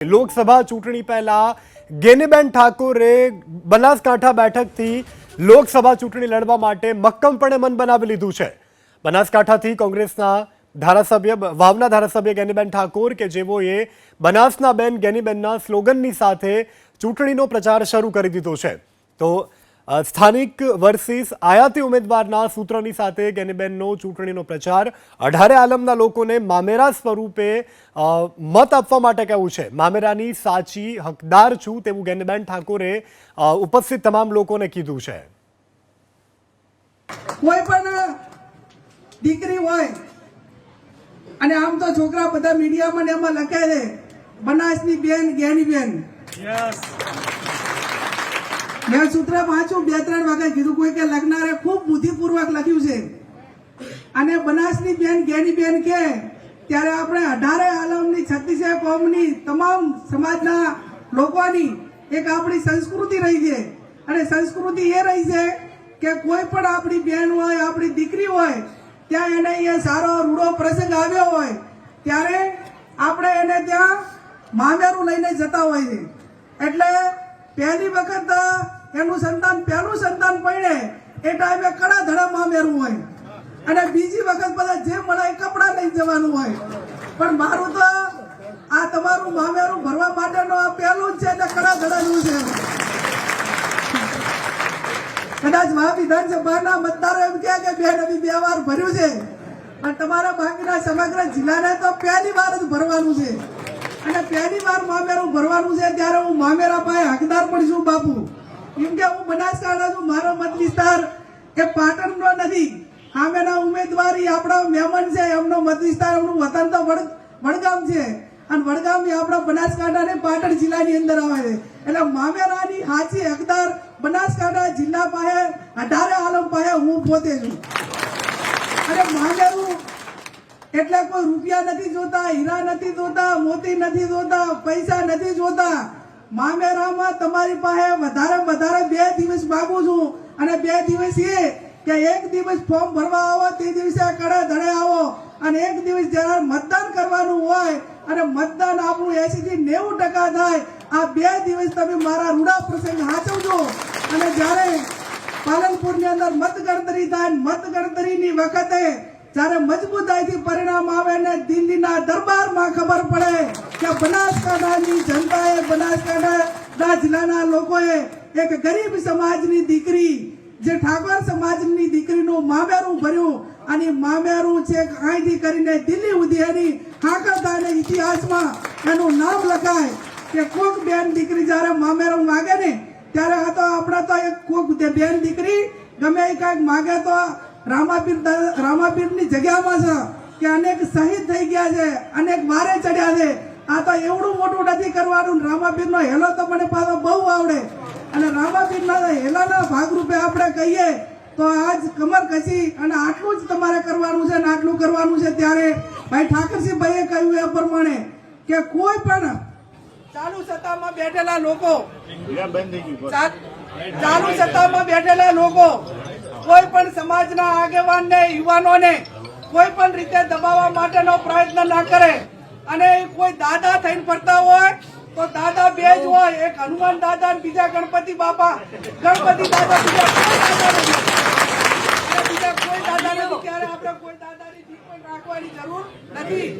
લોકસભા ચૂંટણી પહેલા ગેનીબેન ઠાકોરે બનાસકાંઠા બેઠકથી લોકસભા ચૂંટણી લડવા માટે મક્કમપણે મન બનાવી લીધું છે. બનાસકાંઠાથી કોંગ્રેસના ધારાસભ્ય, વાવના ધારાસભ્ય ગેનીબેન ઠાકોર કે જેઓએ બનાસના બેન ગેનીબેનના સ્લોગનની સાથે ચૂંટણીનો પ્રચાર શરૂ કરી દીધો છે. તો સ્થાનિક વર્સિસ આયાતી ઉમેદવારના સૂત્રની સાથે ગેનીબેનનો ચૂંટણીનો પ્રચાર. અઢારે આલમના લોકોને મામેરા સ્વરૂપે મત આપવા માટે કહ્યું છે. મામેરાની સાચી હકદાર છું તેવું ગેનીબેન ઠાકોરે ઉપસ્થિત તમામ લોકોને કીધું છે. કોઈ પણ દીકરી હોય અને આમ તો છોકરા બધા મીડિયામાં ને એમાં લખે છે બનાસની બેન જ્ઞાની બેન મેં સૂત્ર પાછું બે, ત્રણ વખત કીધું કોઈ કે લખનારે ખૂબ બુદ્ધિપૂર્વક લખ્યું છે. અને બનાસની બેન ગેની બેન કે, ત્યારે આપણે અઢારે આલમની, છત્રીસે કોમની, તમામ સમાજના લોકોની એક આપણી સંસ્કૃતિ રહી છે. અને સંસ્કૃતિ એ રહી છે કે કોઈ પણ આપણી બેન હોય, આપણી દીકરી હોય, ત્યાં એને અહીંયા સારો રૂડો પ્રસંગ આવ્યો હોય, ત્યારે આપણે એને ત્યાં મામેરું લઈને જતા હોય છે. એટલે પહેલી વખત એનું સંતાન, પહેલું સંતાન પડે એ ટાઈમે કડા ધડા મેરવું હોય. અને બીજી વખત બધા જે મળે એ કપડાં લઈ જવાનું હોય. પણ મારું તો આ તમારું મામેરું ભરવા માટેનો આ પહેલું જ છે એટલે કડા ધડાનું છે. કદાચ મહા વિધાનસભાના મતદારો એમ કહે કે બેન, અમે બે વાર ભર્યું છે. અને તમારા બાકીના સમગ્ર જિલ્લાને તો પહેલી વાર જ ભરવાનું છે. અને પહેલી વાર મામેરું ભરવાનું છે ત્યારે હું મામેરા પાસે હકદાર પણ છું, બાપુ. કેમ કે હું બનાસકાંઠા છું, મારો મત વિસ્તાર એ પાટણનો નથી. સામેના ઉમેદવારી આપણા મહેમાન છે, એમનો મત વિસ્તાર એમનું વતન તો વડ, વડગામ છે. અને વડગામ એ આપણા બનાસકાંઠા ને પાટણ જિલ્લાની અંદર આવે છે. એટલે મામેરાની હાચી હકદાર બનાસકાંઠા જિલ્લા પાસે, અઢારે આલમ પાસે હું પોતે છું. અને મામેરું એટલે કોઈ રૂપિયા નથી જોતા, હીરા નથી જોતા, મોતી નથી જોતા, પૈસા નથી જોતા. મામેરામાં તમારી પાસે વધારે વધારે બે દિવસ માંગુ છું. અને બે દિવસ એ કે એક દિવસ ફોર્મ ભરવા આવો, તે દિવસે કડે ધડે આવો. અને એક દિવસ જ્યારે મતદાન કરવાનું હોય, અને મતદાન આપણું એસી થી નેવું ટકા થાય, આ બે દિવસ તમે મારા રૂડા પ્રસંગ હાચવજો. અને જ્યારે પાલનપુરની અંદર મતગણતરી થાય મતગણતરીની વખતે જ્યારે મજબૂતાઈથી પરિણામ આવે ને દિલ્હીના દરબારમાં ખબર પડે કે બનાસકાંઠાની જનતાએ બનાસકાંઠા જિલ્લાના લોકોએ એક ગરીબ સમાજની દીકરી, જે ઠાકોર સમાજની દીકરીનું મામેરું ભર્યું. અને મામેરું છે અહીંથી કરીને દિલ્હી સુધી એની હાકરદાને ઇતિહાસમાં એનું નામ લખાય કે કોક બેન દીકરી જ્યારે મામેરું માગે ને, ત્યારે આ તો આપણે તો એક કોક બેન દીકરી, ગમે એ કાંઈક માગે તો રામાપીર રામાપીરની જગ્યામાં છે કે અનેક શહીદ થઈ ગયા છે, અનેક મારે ચડ્યા છે. આ તો એવડું મોટું નથી કરવાનું. રામાપીરનો હેલો તો મને પાછો બહુ આવડે. અને રામાપીરના હેલાના ભાગરૂપે આપણે કહીએ તો આજ કમર કસી અને આટલું જ તમારે કરવાનું છે ને આટલું કરવાનું છે ત્યારે ભાઈ ઠાકરસિંહભાઈએ કહ્યું એ પ્રમાણે કે કોઈ પણ ચાલુ સત્તામાં બેઠેલા લોકો ચાલુ સત્તામાં બેઠેલા લોકો કોઈ પણ સમાજના આગેવાનને યુવાનોને કોઈ પણ રીતે દબાવવા માટેનો પ્રયત્ન ના કરે. અને કોઈ દાદા થઈને ફરતા હોય, તો દાદા બે જ હોય. એક હનુમાન દાદા અને બીજા ગણપતિ બાપા. ગણપતિ દાદા, બીજા કોઈ દાદા નથી. ત્યારે આપણે કોઈ દાદાની રાખવાની જરૂર નથી.